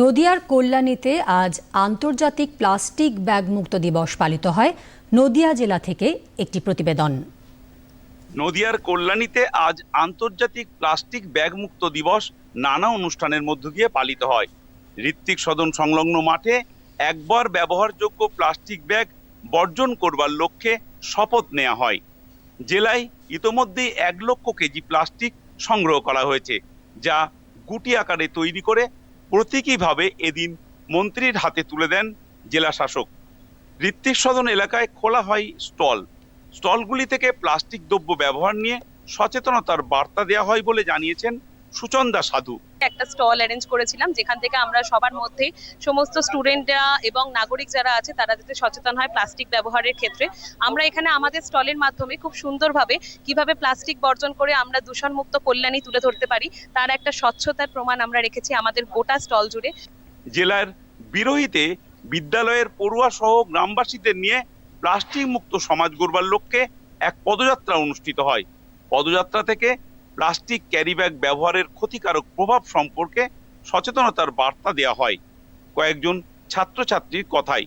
নদিয়ার কল্যাণীতে আজ আন্তর্জাতিক প্লাস্টিক ব্যাগ মুক্ত দিবস পালিত হয়। নদিয়া জেলা থেকে একটি প্রতিবেদন। নদিয়ার কল্যাণীতে আজ আন্তর্জাতিক প্লাস্টিক ব্যাগ মুক্ত দিবস নানা অনুষ্ঠানের মধ্য দিয়ে পালিত হয়। ঋত্বিক সদন সংলগ্ন মাঠে একবার ব্যবহারযোগ্য প্লাস্টিক ব্যাগ বর্জন করবার লক্ষ্যে শপথ নেওয়া হয়। জেলায় ইতোমধ্যেই এক লক্ষ কেজি প্লাস্টিক সংগ্রহ করা হয়েছে, যা গুটি আকারে তৈরি করে প্রতীকীভাবে এদিন মন্ত্রীর হাতে তুলে দেন জেলা শাসক। ঋত্বিক সদন এলাকায় খোলা হয় স্টল। স্টলগুলি থেকে প্লাস্টিক দ্রব্য ব্যবহার নিয়ে সচেতনতার বার্তা দেওয়া হয় বলে জানিয়েছেন সুচন্দা সাধু। একটা স্টল অ্যারেঞ্জ করেছিলাম যেখান থেকে আমরা সবার মধ্যে সমস্ত স্টুডেন্টরা এবং নাগরিক যারা আছে তারা যাতে সচেতন হয় প্লাস্টিক ব্যবহারের ক্ষেত্রে। আমরা এখানে আমাদের স্টলের মাধ্যমে খুব সুন্দরভাবে কীভাবে প্লাস্টিক বর্জন করে আমরা দূষণমুক্ত কল্যাণী তুলে ধরতে পারি তার একটা স্বচ্ছতার প্রমাণ আমরা রেখেছি আমাদের গোটা স্টল জুড়ে। জেলার বিরোহীতে বিদ্যালয়ের পড়ুয়া সহ গ্রামবাসীদের নিয়ে প্লাস্টিক মুক্ত সমাজ গড়বার লক্ষ্যে এক পদযাত্রা অনুষ্ঠিত হয়। পদযাত্রা থেকে প্লাস্টিক ক্যারিব্যাগ ব্যবহারের ক্ষতিকারক প্রভাব সম্পর্কে সচেতনতার বার্তা দেওয়া হয়। কয়েকজন ছাত্রছাত্রীর কথাই।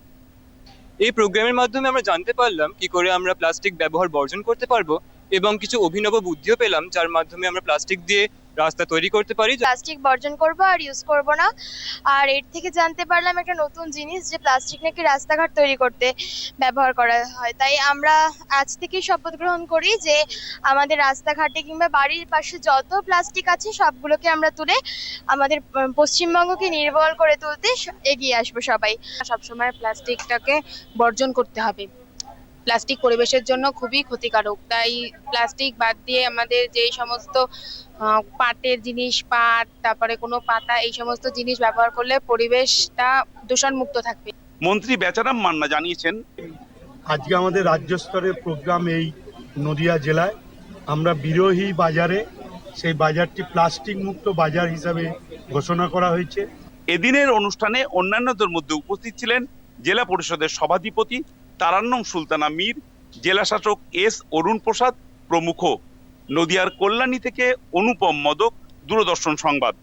এই প্রোগ্রামের মাধ্যমে আমরা জানতে পারলাম কি করে আমরা প্লাস্টিক ব্যবহার বর্জন করতে পারব। এবং কিছু অভিনব বুদ্ধিও পেলাম যার মাধ্যমে আমরা প্লাস্টিক দিয়ে রাস্তা তৈরি করতে পারি। প্লাস্টিক বর্জন করব আর ইউজ করব না। আর এর থেকে জানতে পারলাম একটা নতুন জিনিস যে প্লাস্টিক নাকি রাস্তাঘাট তৈরি করতে ব্যবহার করা হয়। তাই আমরা আজ থেকেই শপথ গ্রহণ করি যে আমাদের রাস্তাঘাটে কিংবা বাড়ির পাশে যত প্লাস্টিক আছে সবগুলোকে আমরা তুলে আমাদের পশ্চিমবঙ্গকে নির্মল করে তুলতে এগিয়ে আসব সবাই। সবসময় প্লাস্টিকটাকে বর্জন করতে হবে। প্লাস্টিক পরিবেশের জন্য খুবই ক্ষতিকারক। তাই প্লাস্টিক বাদ দিয়ে আমাদের যেই সমস্ত পাটের জিনিস পাট তারপরে কোনো পাতা এই সমস্ত জিনিস ব্যবহার করলে পরিবেশটা দূষণমুক্ত থাকবে। মন্ত্রী বেচারাম মান্না জানিয়েছেন আজকে আমাদের রাজ্য স্তরের প্রোগ্রাম এই নদিয়া জেলায়। আমরা বিরোহী বাজারে সেই বাজারটি প্লাস্টিক মুক্ত বাজার হিসাবে ঘোষণা করা হয়েছে। এদিনের অনুষ্ঠানে অন্যান্যদের মধ্যে উপস্থিত ছিলেন জেলা পরিষদের সভাধিপতি তারান্নম সুলতানা মীর, জেলা শাসক এস অরুণ প্রসাদ প্রমুখ। নদিয়ার কল্যাণী থেকে অনুপম মদক, দূরদর্শন সংবাদ।